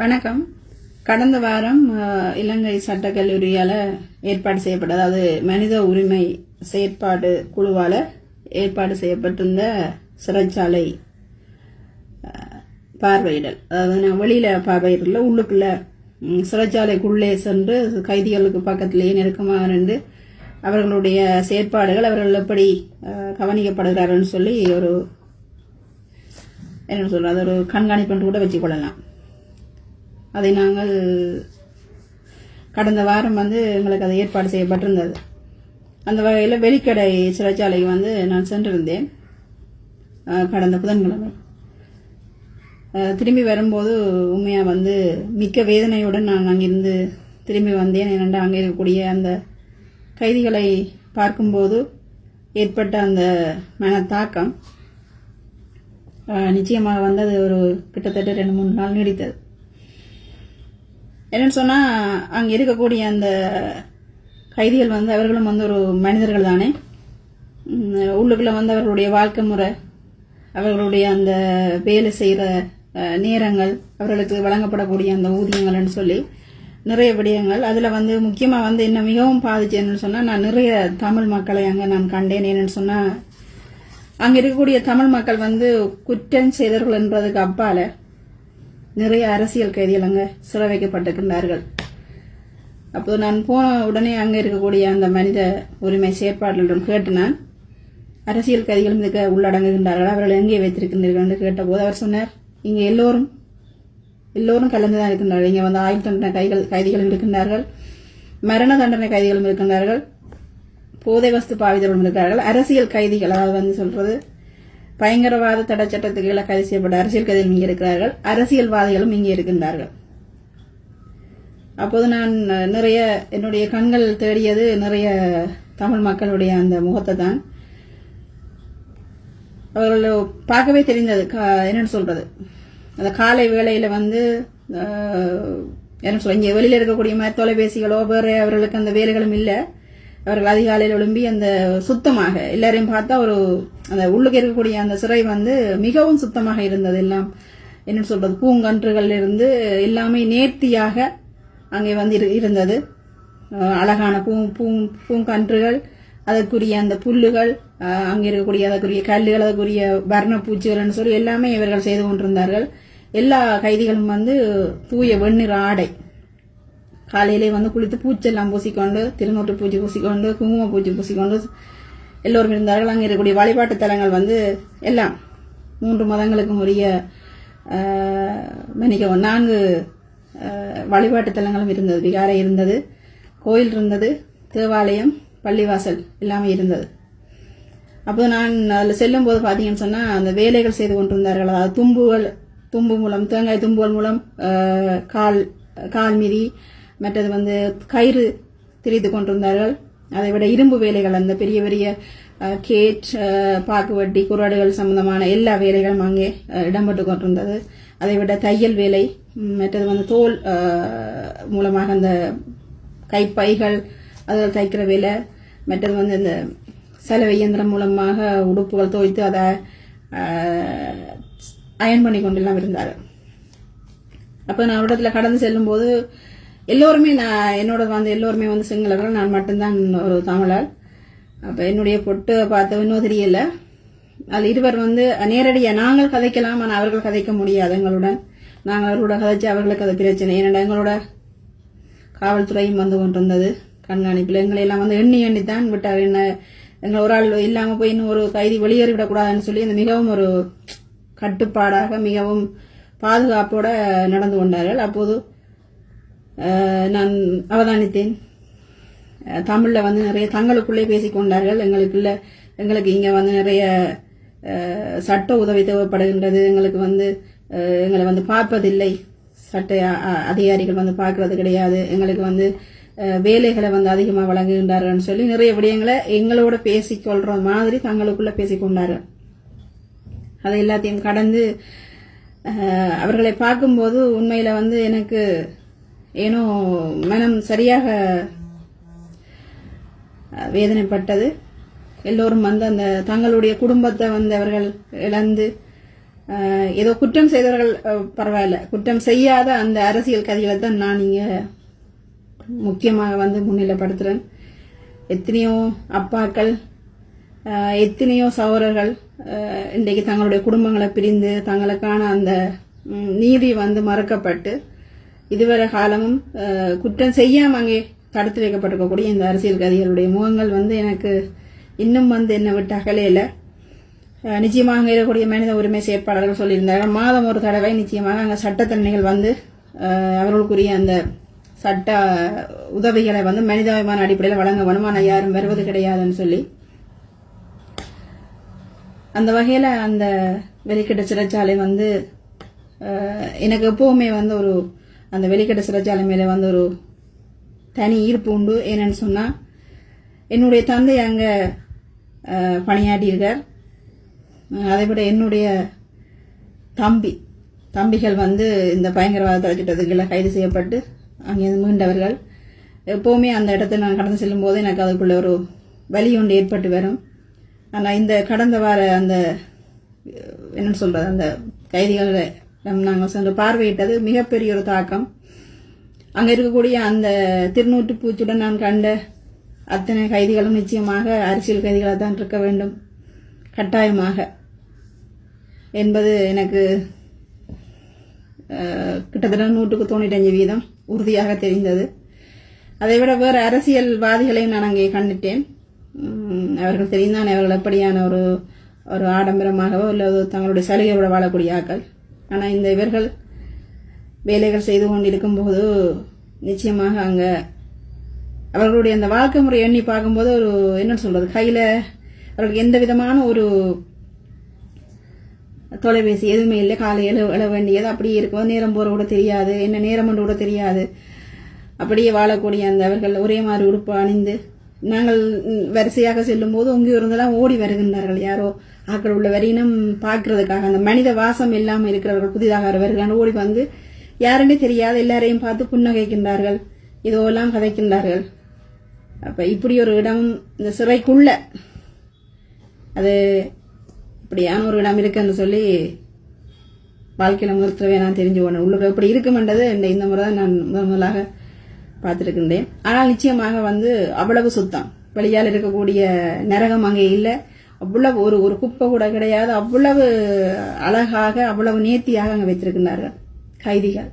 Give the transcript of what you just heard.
வணக்கம். கடந்த வாரம் இலங்கை சட்டக்கல்லூரியால் ஏற்பாடு செய்யப்பட்ட அதாவது மனித உரிமை செயற்பாடு குழுவால் ஏற்பாடு செய்யப்பட்டிருந்த சிறைச்சாலை பார்வையிடல். அதாவது நான் வெளியில் பார்வையிடல உள்ளுக்குள்ள சிறைச்சாலைக்குள்ளே சென்று கைதிகளுக்கு பக்கத்திலேயே நெருக்கமாக நின்று அவர்களுடைய செயற்பாடுகள் அவர்கள் எப்படி கவனிக்கப்படுகிறார்கள் சொல்லி ஒரு என்ன சொல்கிறது ஒரு கண்காணிப்பு கூட வச்சுக்கொள்ளலாம் அதை நாங்கள் கடந்த வாரம் வந்து எங்களுக்கு அது ஏற்பாடு செய்யப்பட்டிருந்தது. அந்த வகையில் வெளிக்கடை சிறைச்சாலைக்கு வந்து நான் சென்றிருந்தேன். கடந்த புதன்கிழமை. திரும்பி வரும்போது உண்மையாக வந்து மிக்க வேதனையுடன் நான் அங்கிருந்து திரும்பி வந்தேன். ஏனென்றால் அங்கே இருக்கக்கூடிய அந்த கைதிகளை பார்க்கும்போது ஏற்பட்ட அந்த மனத்தாக்கம் நிச்சயமாக வந்து அது ஒரு கிட்டத்தட்ட ரெண்டு மூணு நாள் நீடித்தது. என்னன்னு சொன்னால் அங்கே இருக்கக்கூடிய அந்த கைதிகள் வந்து அவர்களும் வந்து ஒரு மனிதர்கள் தானே? உள்ளுக்குள்ளே வந்து அவர்களுடைய வாழ்க்கை முறை அவர்களுடைய அந்த வேலை செய்கிற நேரங்கள் அவர்களுக்கு வழங்கப்படக்கூடிய அந்த ஊதியங்கள்னு சொல்லி நிறைய விடயங்கள். அதில் வந்து முக்கியமாக வந்து என்ன மிகவும் பாதிச்சேன்னு சொன்னால் நான் நிறைய தமிழ் மக்களை அங்கே நான் கண்டேன். என்னன்னு சொன்னால் அங்கே இருக்கக்கூடிய தமிழ் மக்கள் வந்து குற்றம் செய்தவர்கள் என்பதுக்கு அப்பால நிறைய அரசியல் கைதிகள் அங்கே சிறை வைக்கப்பட்டிருக்கின்றார்கள். அப்போது நான் போன உடனே அங்கே இருக்கக்கூடிய அந்த மனித உரிமை செயற்பாடுகளிடம் கேட்டு நான் அரசியல் கைதிகளும் இதுக்கு உள்ளடங்குகின்றார்கள். அவர்கள் எங்கே வைத்திருக்கின்றீர்கள்? என்று கேட்டபோது அவர் சொன்னார் இங்கே எல்லோரும் எல்லோரும் கலந்து தான் இருக்கின்றார்கள். இங்கே வந்து ஆயுள் தண்டனை கைகள் கைதிகளும் இருக்கின்றார்கள். மரண தண்டனை கைதிகளும் இருக்கின்றார்கள். போதை வஸ்து பாவிதர்களும் இருக்கிறார்கள் அரசியல் கைதிகள் அதாவது வந்து சொல்றது பயங்கரவாத தடை சட்டத்துக்கு கீழே கைது செய்யப்பட்ட அரசியல் கைதிகள் இங்கே இருக்கிறார்கள். அரசியல்வாதிகளும் இங்கே இருக்கின்றார்கள். அப்போது நான் நிறைய என்னுடைய கண்கள் தேடியது நிறைய தமிழ் மக்களுடைய அந்த முகத்தை தான். அவர்கள் பார்க்கவே தெரிந்தது. கா- என்னன்னு சொல்றது? அந்த காலை வேளையில வந்து என்ன சொல்ல இங்கே வெளியில் இருக்கக்கூடிய மாதிரி தொலைபேசிகளோ வேறு அவர்களுக்கு அந்த வேலைகளும் இல்லை. அவர்கள் அதிகாலையில் எழும்பி அந்த சுத்தமாக எல்லாரையும் பார்த்தா ஒரு அந்த உள்ளுக்கு இருக்கக்கூடிய அந்த சிறை வந்து மிகவும் சுத்தமாக இருந்தது எல்லாம். என்ன சொல்றது? பூங்கன்றுகள் இருந்து எல்லாமே நேர்த்தியாக அங்கே வந்து இரு- இருந்தது. அழகான பூ பூ பூங்கன்றுகள் அதற்குரிய அந்த புல்லுகள் அங்கே இருக்கக்கூடிய அதற்குரிய கல்லுகள் அதற்குரிய வர்ணப்பூச்சிகள்னு சொல்லி எல்லாமே இவர்கள் செய்து கொண்டிருந்தார்கள். எல்லா கைதிகளும் வந்து தூய வெண்ணிற ஆடை. காலையிலே வந்து குளித்து பூச்செல்லாம் பூசிக்கொண்டு திருநூற்று பூச்சி பூசிக்கொண்டு குங்கும பூச்சி பூசிக்கொண்டு எல்லோரும் இருந்தார்கள். அங்கே இருக்கக்கூடிய வழிபாட்டு தலங்கள் வந்து எல்லாம் மூன்று மதங்களுக்கும் உரிய மன்னிக்கவும் நான்கு வழிபாட்டு தலங்களும் இருந்தது. விகாரை இருந்தது கோயில் இருந்தது தேவாலயம் பள்ளிவாசல் எல்லாமே இருந்தது. அப்போ நான் அதில் செல்லும் போது பார்த்தீங்கன்னு சொன்னால் அந்த வேலைகள் செய்து கொண்டிருந்தார்கள். அதாவது தும்புகள் தும்பு மூலம் தேங்காய் தும்புகள் மூலம் கால் கால் மிதி மற்றது வந்து கயிறு திரித்து கொண்டிருந்தார்கள். அதை விட இரும்பு வேலைகள் அந்த பெரிய பெரிய கேட் பாக்குவட்டி பாக்கு குறாடுகள் சம்பந்தமான எல்லா வேலைகளும் அங்கே இடம்பெற்று கொண்டிருந்தது. அதை விட தையல் வேலை மற்றது வந்து தோல் மூலமாக அந்த கைப்பைகள் அதில் தைக்கிற வேலை மற்றது வந்து இந்த சலவை இயந்திரம் மூலமாக உடுப்புகள் துவைத்து அதை அயன் பண்ணி கொண்டெல்லாம் இருந்தார் அப்போ நான் அவரிடத்தில் கடந்து செல்லும்போது எல்லோருமே நான் என்னோட வந்து எல்லோருமே வந்து சிங்களர்கள் நான் மட்டும்தான் ஒரு தமிழர். அப்போ என்னுடைய பொட்டு பார்த்த இன்னும் தெரியல. அது இருவர் வந்து நேரடியாக நாங்கள் கதைக்கலாம் ஆனால் அவர்கள் கதைக்க முடியாது எங்களுடன். நாங்கள் அவர்களோட கதைச்சு அவர்களுக்கு அது பிரச்சனை. ஏன்னா எங்களோட காவல்துறையும் வந்து கொண்டிருந்தது. கண்காணிப்பில் எங்களை எல்லாம் வந்து எண்ணி எண்ணி தான் விட்டார். என்ன எங்களை ஒரு ஆள் இல்லாமல் போய் இன்னும் ஒரு கைதி வெளியேறி விடக்கூடாதுன்னு சொல்லி அந்த மிகவும் ஒரு கட்டுப்பாடாக மிகவும் பாதுகாப்போட நடந்து கொண்டார்கள். அப்போது நான் அவதானித்தேன். தமிழில் வந்து நிறைய தங்களுக்குள்ளே பேசிக்கொண்டார்கள். எங்களுக்குள்ள எங்களுக்கு இங்கே வந்து நிறைய சட்ட உதவி தேவைப்படுகின்றது. எங்களுக்கு வந்து எங்களை வந்து பார்ப்பதில்லை. சட்ட அதிகாரிகள் வந்து பார்க்கறது கிடையாது. எங்களுக்கு வந்து வேலைகளை வந்து அதிகமாக வழங்குகின்றார்கள்னு சொல்லி நிறைய விடயங்களை எங்களோட பேசிக்கொள்ற மாதிரி தங்களுக்குள்ள பேசிக்கொண்டார்கள். அதை எல்லாத்தையும் கடந்து அவர்களை பார்க்கும்போது உண்மையில வந்து எனக்கு ஏனோ மனம் சரியாக வேதனைப்பட்டது. எல்லோரும் வந்து அந்த தங்களுடைய குடும்பத்தை வந்து அவர்கள் இழந்து ஏதோ குற்றம் செய்தவர்கள் பரவாயில்ல. குற்றம் செய்யாத அந்த அரசியல் கதைகளை தான் நான் இங்க முக்கியமாக வந்து முன்னிலைப்படுத்துறேன். எத்தனையோ அப்பாக்கள் எத்தனையோ சகோதரர்கள் இன்றைக்கு தங்களுடைய குடும்பங்களை பிரிந்து தங்களுக்கான அந்த நீதி வந்து மறக்கப்பட்டு இதுவரை காலமும் குற்றம் செய்யாம அங்கே தடுத்து வைக்கப்பட்டிருக்கக்கூடிய இந்த அரசியல் கதிகளுடைய முகங்கள் வந்து எனக்கு இன்னும் வந்து என்னை விட்டு அகலையில. நிச்சயமாக அங்கே இருக்கக்கூடிய மனித உரிமை செயற்பாளர்கள் சொல்லியிருந்தார்கள். மாதம் ஒரு தடவை நிச்சயமாக அங்கே சட்டத்தன்மைகள் வந்து அவர்களுக்குரிய அந்த சட்ட உதவிகளை வந்து மனிதாபிமான அடிப்படையில் வழங்க வேணும் ஆனால் யாரும் வருவது கிடையாதுன்னு சொல்லி அந்த வகையில் அந்த வெளிக்கிட்ட சிறைச்சாலை வந்து எனக்கு எப்பவுமே வந்து ஒரு அந்த வெளிக்கட்ட சிறைச்சாலை மேலே வந்து ஒரு தனி ஈர்ப்பு உண்டு. ஏன்னு சொன்னால் என்னுடைய தந்தை அங்கே பணியாற்றியிருக்கார். அதை விட என்னுடைய தம்பி தம்பிகள் வந்து இந்த பயங்கரவாத திட்டத்துக்குள்ள கைது செய்யப்பட்டு அங்கே மீண்டவர்கள். எப்போவுமே அந்த இடத்துல நான் கடந்து செல்லும் போது எனக்கு அதுக்குள்ள ஒரு வலி ஒன்று ஏற்பட்டு வரும். ஆனால் இந்த கடந்த வார அந்த என்னன்னு சொல்கிறது அந்த கைதிகளை நாங்கள் சென்று பார்வையிட்டது மிகப்பெரிய ஒரு தாக்கம். அங்கே இருக்கக்கூடிய அந்த திருநூற்று பூச்சுடன் நான் கண்ட அத்தனை கைதிகளும் நிச்சயமாக அரசியல் கைதிகளாக தான் இருக்க வேண்டும். கட்டாயமாக. என்பது எனக்கு கிட்டத்தட்ட நூற்றுக்கு தொண்ணூற்றஞ்சு வீதம். உறுதியாக தெரிந்தது. அதை விட வேறு அரசியல்வாதிகளையும் நான் அங்கே கண்டுட்டேன். அவர்கள் தெரிந்தான் அவர்கள் எப்படியான ஒரு ஒரு ஆடம்பரமாகவோ அல்லது தங்களுடைய சலுகையோட வாழக்கூடிய ஆக்கள். ஆனால் இந்த இவர்கள் வேலைகள் செய்து கொண்டிருக்கும் போது நிச்சயமாக அங்கே அவர்களுடைய அந்த வாழ்க்கை முறை எண்ணி பார்க்கும்போது ஒரு என்ன சொல்றது கையில அவர்களுக்கு எந்த விதமான ஒரு தொலைபேசி எதுவுமே இல்லை. காலையில் எழ வேண்டியது அப்படியே இருக்கும் நேரம் போற கூட தெரியாது. என்ன நேரம் கூட தெரியாது. அப்படியே வாழக்கூடிய அந்த அவர்கள் ஒரே மாதிரி உடுப்பு அணிந்து நாங்கள் வரிசையாக செல்லும் போது உங்க இருந்தெல்லாம் ஓடி வருகின்றார்கள். யாரோ ஆக்கள் உள்ள வரையினும் பார்க்கறதுக்காக அந்த மனித வாசம் இல்லாமல் இருக்கிறவர்கள் புதிதாக வருகிறார்கள் ஓடி வந்து யாருன்னே தெரியாது எல்லாரையும் பார்த்து புன்னகைக்கின்றார்கள். இதோலாம் கதைக்கின்றார்கள். அப்ப இப்படி ஒரு இடம் இந்த சிறைக்குள்ள. அது இப்படியான ஒரு இடம் இருக்குன்னு சொல்லி வாழ்க்கையில முறுத்தவே நான் தெரிஞ்சு போனேன் உள்ளுக்கு எப்படி இருக்குமென்றது இந்த இந்த முறை தான் நான் முதன் முதலாக பார்த்துருக்கின்றேன். ஆனால் நிச்சயமாக வந்து அவ்வளவு சுத்தம். வெளியால் இருக்கக்கூடிய நரகம் அங்கே இல்லை. அவ்வளவு ஒரு ஒரு குப்பை கூட கிடையாது. அவ்வளவு அழகாக அவ்வளவு நேர்த்தியாக அங்கே வைத்திருக்கின்றார்கள் கைதிகள்.